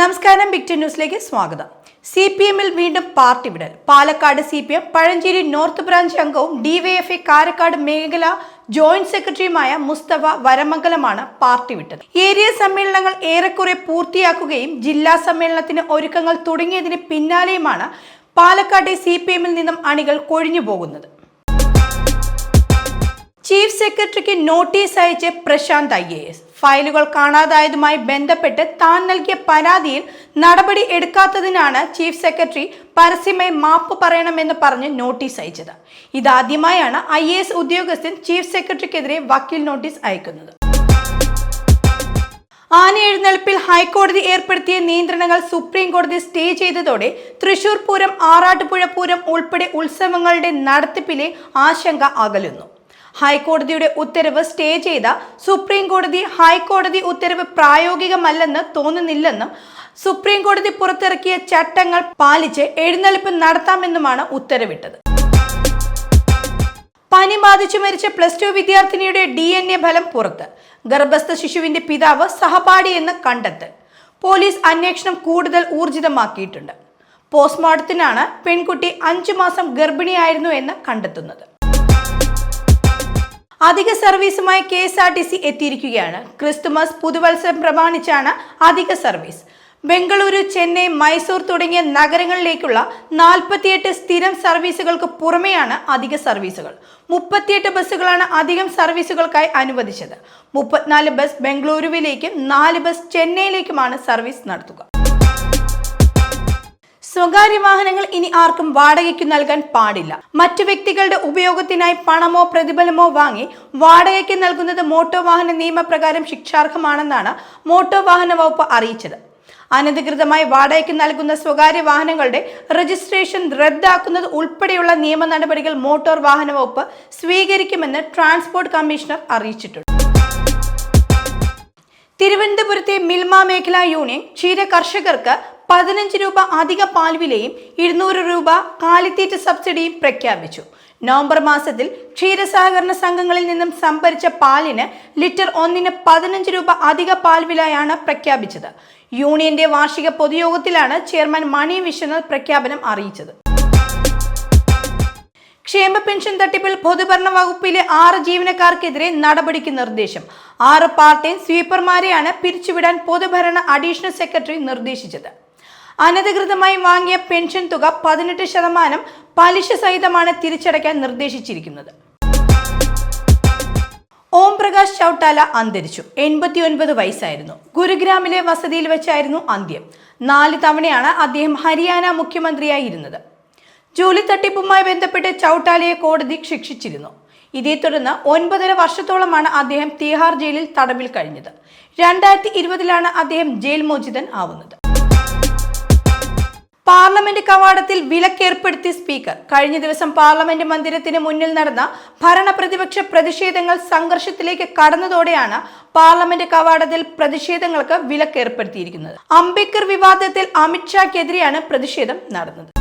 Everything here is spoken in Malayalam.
നമസ്കാരം ബിഗ് ന്യൂസിലേക്ക് സ്വാഗതം. സി പി എമ്മിൽ വീണ്ടും party വിടൽ. Palakkad C P M Pazhanchery north branch അംഗവും ഡിവൈഎഫ്ഐ കാരക്കാട് മേഖല ജോയിന്റ് സെക്രട്ടറിയുമായ മുസ്തഫ വരമംഗലമാണ് പാർട്ടി വിട്ടത്. ഏരിയ സമ്മേളനങ്ങൾ ഏറെക്കുറെ പൂർത്തിയാക്കുകയും ജില്ലാ സമ്മേളനത്തിന് ഒരുക്കങ്ങൾ തുടങ്ങിയതിന് പിന്നാലെയുമാണ് പാലക്കാട്ടെ സി പി എമ്മിൽ നിന്നും അണികൾ കൊഴിഞ്ഞു പോകുന്നത്. ചീഫ് സെക്രട്ടറിക്ക് നോട്ടീസ് അയച്ച് പ്രശാന്ത് ഐ എ എസ്. ഫയലുകൾ കാണാതായതുമായി ബന്ധപ്പെട്ട് താൻ നൽകിയ പരാതിയിൽ നടപടി എടുക്കാത്തതിനാണ് ചീഫ് സെക്രട്ടറി പരസ്യമായി മാപ്പ് പറയണമെന്ന് പറഞ്ഞ് നോട്ടീസ് അയച്ചത്. ഇതാദ്യമായാണ് ഐ എ എസ് ഉദ്യോഗസ്ഥൻ ചീഫ് സെക്രട്ടറിക്കെതിരെ വക്കീൽ നോട്ടീസ് അയക്കുന്നത്. ആന എഴുന്നള്ളിപ്പിൽ ഹൈക്കോടതി ഏർപ്പെടുത്തിയ നിയന്ത്രണങ്ങൾ സുപ്രീം കോടതി സ്റ്റേ ചെയ്തതോടെ തൃശൂർ പൂരം ആറാട്ടുപുഴ പൂരം ഉൾപ്പെടെ ഉത്സവങ്ങളുടെ നടത്തിപ്പിലെ ആശങ്ക അകലുന്നു. ഹൈക്കോടതിയുടെ ഉത്തരവ് സ്റ്റേ ചെയ്ത സുപ്രീം കോടതി ഹൈക്കോടതി ഉത്തരവ് പ്രായോഗികമല്ലെന്ന് തോന്നുന്നില്ലെന്നും സുപ്രീം കോടതി പുറത്തിറക്കിയ ചട്ടങ്ങൾ പാലിച്ച് എഴുന്നള്ളിപ്പ് നടത്താമെന്നുമാണ് ഉത്തരവിട്ടത്. പനി ബാധിച്ചു മരിച്ച പ്ലസ് ടു വിദ്യാർത്ഥിനിയുടെ ഡി എൻ എ ഫലം പുറത്ത്. ഗർഭസ്ഥ ശിശുവിന്റെ പിതാവ് സഹപാഠിയെന്ന് കണ്ടെത്തൽ. പോലീസ് അന്വേഷണം കൂടുതൽ ഊർജിതമാക്കിയിട്ടുണ്ട്. പോസ്റ്റ്മോർട്ടത്തിനാണ് പെൺകുട്ടി അഞ്ചു മാസം ഗർഭിണിയായിരുന്നു എന്ന് കണ്ടെത്തുന്നത്. അധിക സർവീസുമായി K S R T C എത്തിയിരിക്കുകയാണ്. ക്രിസ്തുമസ് പുതുവത്സരം പ്രമാണിച്ചാണ് അധിക സർവീസ്. ബംഗളൂരു ചെന്നൈ മൈസൂർ തുടങ്ങിയ നഗരങ്ങളിലേക്കുള്ള നാൽപ്പത്തിയെട്ട് സ്ഥിരം സർവീസുകൾക്ക് പുറമെയാണ് അധിക സർവീസുകൾ. മുപ്പത്തിയെട്ട് ബസ്സുകളാണ് അധികം സർവീസുകൾക്കായി അനുവദിച്ചത്. മുപ്പത്തിനാല് ബസ് ബംഗളൂരുവിലേക്കും നാല് ബസ് ചെന്നൈയിലേക്കുമാണ് സർവീസ് നടത്തുക. സ്വകാര്യ വാഹനങ്ങൾ ഇനി ആർക്കും വാടകയ്ക്ക് നൽകാൻ പാടില്ല. മറ്റു വ്യക്തികളുടെ ഉപയോഗത്തിനായി പണമോ പ്രതിഫലമോ വാങ്ങി വാടകയ്ക്ക് നൽകുന്നത് മോട്ടോർ വാഹന നിയമപ്രകാരം ശിക്ഷാർഹമാണെന്നാണ് മോട്ടോർ വാഹന വകുപ്പ് അറിയിച്ചത്. അനധികൃതമായി വാടകയ്ക്ക് നൽകുന്ന സ്വകാര്യ വാഹനങ്ങളുടെ രജിസ്ട്രേഷൻ റദ്ദാക്കുന്നത് ഉൾപ്പെടെയുള്ള നിയമ നടപടികൾ മോട്ടോർ വാഹന വകുപ്പ് സ്വീകരിക്കുമെന്ന് ട്രാൻസ്പോർട്ട് കമ്മീഷണർ അറിയിച്ചിട്ടുണ്ട്. തിരുവനന്തപുരത്തെ മിൽമ മേഖലാ യൂണിയൻ ക്ഷീര കർഷകർക്ക് പതിനഞ്ച് രൂപ അധിക പാൽ വിലയും ഇരുന്നൂറ് രൂപ കാലിത്തീറ്റ സബ്സിഡിയും പ്രഖ്യാപിച്ചു. നവംബർ മാസത്തിൽ ക്ഷീരസഹകരണ സംഘങ്ങളിൽ നിന്നും സംഭരിച്ച പാലിന് ലിറ്റർ ഒന്നിന് പതിനഞ്ച് രൂപ അധിക പാൽ പാൽവിലയാണ് പ്രഖ്യാപിച്ചത്. യൂണിയന്റെ വാർഷിക പൊതുയോഗത്തിലാണ് ചെയർമാൻ മണി വിശ്വനാഥ് പ്രഖ്യാപനം അറിയിച്ചത്. ക്ഷേമ പെൻഷൻ തട്ടിപ്പിൽ പൊതുഭരണ വകുപ്പിലെ ആറ് ജീവനക്കാർക്കെതിരെ നടപടിക്ക് നിർദ്ദേശം. ആറ് പാർട്ടി സ്വീപ്പർമാരെയാണ് പിരിച്ചുവിടാൻ പൊതുഭരണ അഡീഷണൽ സെക്രട്ടറി നിർദ്ദേശിച്ചത്. അനധികൃതമായി വാങ്ങിയ പെൻഷൻ തുക പതിനെട്ട് ശതമാനം പലിശ സഹിതമാണ് തിരിച്ചടയ്ക്കാൻ നിർദ്ദേശിച്ചിരിക്കുന്നത്. ഓം പ്രകാശ് ചൌട്ടാല അന്തരിച്ചു. എൺപത്തിയൊൻപത് വയസ്സായിരുന്നു. ഗുരുഗ്രാമിലെ വസതിയിൽ വെച്ചായിരുന്നു അന്ത്യം. നാല് തവണയാണ് അദ്ദേഹം ഹരിയാന മുഖ്യമന്ത്രിയായിരുന്നത്. ജോലി തട്ടിപ്പുമായി ബന്ധപ്പെട്ട് ചൌട്ടാലയെ കോടതി ശിക്ഷിച്ചിരുന്നു. ഇതേ തുടർന്ന് ഒൻപതര വർഷത്തോളമാണ് അദ്ദേഹം തീഹാർ ജയിലിൽ തടവിൽ കഴിഞ്ഞത്. രണ്ടായിരത്തി ഇരുപതിലാണ് അദ്ദേഹം ജയിൽ മോചിതൻ ആവുന്നത്. പാർലമെന്റ് കവാടത്തിൽ വിലക്കേർപ്പെടുത്തി സ്പീക്കർ. കഴിഞ്ഞ ദിവസം പാർലമെന്റ് മന്ദിരത്തിന് മുന്നിൽ നടന്ന ഭരണ പ്രതിപക്ഷ പ്രതിഷേധങ്ങൾ സംഘർഷത്തിലേക്ക് കടന്നതോടെയാണ് പാർലമെന്റ് കവാടത്തിൽ പ്രതിഷേധങ്ങൾക്ക് വിലക്കേർപ്പെടുത്തിയിരിക്കുന്നത്. അംബേദ്കർ വിവാദത്തിൽ അമിത്ഷാക്കെതിരെയാണ് പ്രതിഷേധം നടന്നത്.